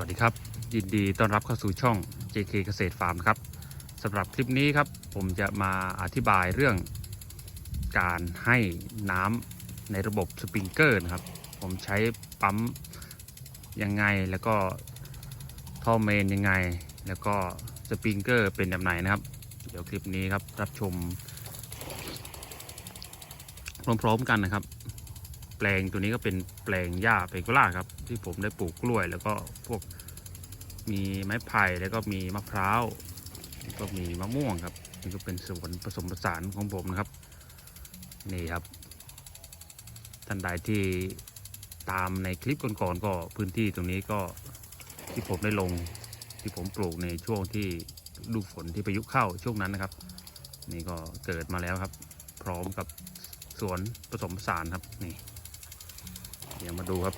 วัสดีครับ ยินดีต้อนรับเข้าสู่ช่อง JK เกษตรฟาร์มครับสำหรับคลิปนี้ครับ ผมจะมาอธิบายเรื่องการให้น้ำในระบบสปริงเกอร์นะครับ ผมใช้ปั๊มยังไงแล้วก็ท่อเมนยังไง แล้วก็สปริงเกอร์เป็นแบบไหนนะครับ เดี๋ยวคลิปนี้ครับรับชมพร้อมๆกันนะครับ แปลงตัวนี้ก็เป็นแปลงหญ้าเปโกล่าครับ ที่ผมได้ปลูกกล้วย แล้วก็พวกมีไม้ไผ่แล้วก็มีมะพร้าวแล้วก็มีมะม่วงครับนี่ก็เป็นสวนผสมผสานของผมนะครับ นี่ครับ ท่านใดที่ตามในคลิปก่อนๆก็พื้นที่ตรงนี้ก็ที่ผมได้ลงที่ผมปลูกในช่วงที่ฤดูฝนที่พายุเข้าช่วงนั้นนะครับ นี่ก็เกิดมาแล้วครับ พร้อมกับสวนผสมผสานครับนี่ เดี๋ยวมาดูครับ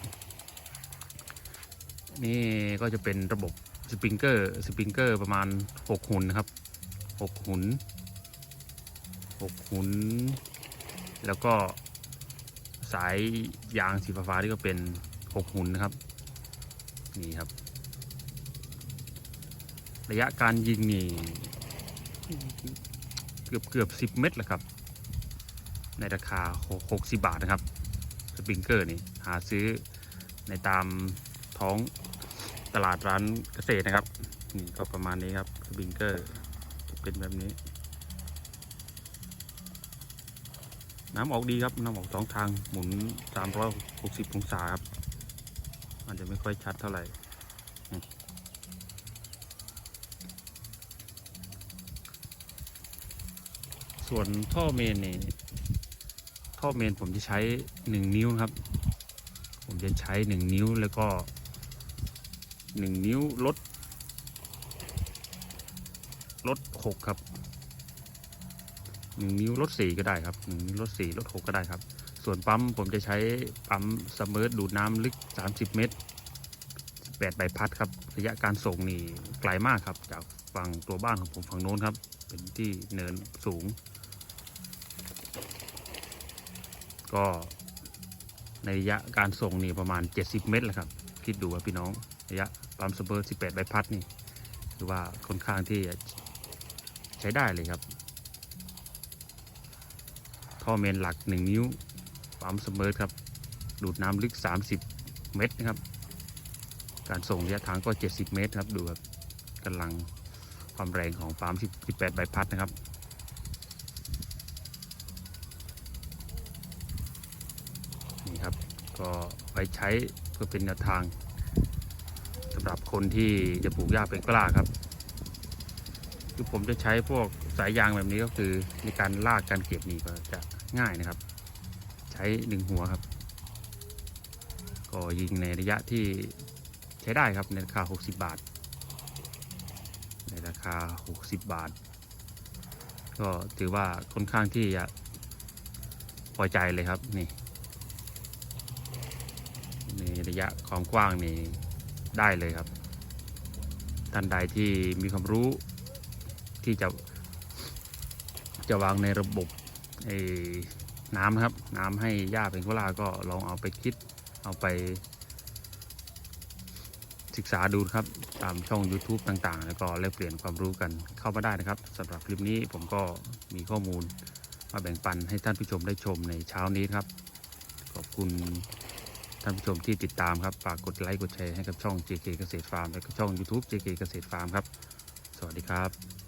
นี่ก็จะเป็นระบบสปริงเกอร์สปริงเกอร์ประมาณ 6 หุ่นนะครับ 6 หุ่น 6 หุ่น แล้วก็สายยางสีฟ้าๆนี่ก็เป็น 6 หุ่นนะครับ นี่ครับ ระยะการยิงนี่เกือบเกือบ10 เมตรแหละครับ ในราคา 60 บาทนะครับ ปริงเกอร์นี่หาซื้อในตามท้องตลาดร้านเกษตรนะครับ นี่ก็ประมาณนี้ครับสปริงเกอร์เป็นแบบนี้ น้ำออกดีครับน้ำออกสองทางหมุน 360 องศาครับมันจะไม่ค่อยชัดเท่าไหร่ส่วนท่อเมนนี่ ท่อเมนผมจะใช้ 1 นิ้วครับ ผมจะใช้ 1 นิ้วแล้วก็ 1 นิ้วลดลด6ครับ 1 นิ้วลด4ก็ได้ครับ1นิ้วลด4ลด6ก็ได้ครับ ส่วนปั๊มผมจะใช้ปั๊มสมมอร์ดูดน้ำลึก 30 เมตร8ใบพัดครับระยะการส่งนี่ไกลมากครับ จากฝั่งตัวบ้านของผมฝั่งโน้นครับ เป็นที่เนินสูง ก็ในระยะการส่งนี่ประมาณ 70 เมตรแหละครับ คิดดูว่าพี่น้องระยะปั๊มสเปอร์ 18 ใบพัดนี่คือว่าค่อนข้างที่ใช้ได้เลยครับ ท่อเมนหลัก 1 นิ้วปั๊มสเปอร์ครับ ดูดน้ำลึก 30 เมตรนะครับ การส่งระยะทางก็ 70 เมตรครับ ดูครับกำลังความแรงของปั๊ม18 ใบพัดนะครับ ครับ ก็ไปใช้เพื่อเป็นแนวทางสำหรับคนที่จะปลูกหญ้าเป็นกล้าครับ คือผมจะใช้พวกสายยางแบบนี้ก็คือในการลากการเก็บนี่ก็จะง่ายนะครับ ใช้หนึ่งหัวครับ ก็ยิงในระยะที่ใช้ได้ครับในราคา 60 บาท ในราคา 60 บาท ก็ถือว่าค่อนข้างที่จะพอใจเลยครับนี่ นระยะความกว้างนี่ได้เลยครับ ท่านใดที่มีความรู้ที่จะจะวางในระบบน้ำครับ น้ำให้หญ้าเป็นโคลาก็ลองเอาไปคิดเอาไป ศึกษาดูครับ ตามช่อง YouTube ต่างๆ แล้วก็แลกเปลี่ยนความรู้กันเข้ามาได้นะครับสำหรับคลิปนี้ผมก็มีข้อมูลมาแบ่งปันให้ท่านผู้ชมได้ชมในเช้านี้ครับ ขอบคุณ ท่านผู้ชมที่ติดตามครับฝากกดไลค์กดแชร์ให้กับช่อง JK เกษตรฟาร์มและก็ช่อง YouTube JK เกษตรฟาร์มครับ สวัสดีครับ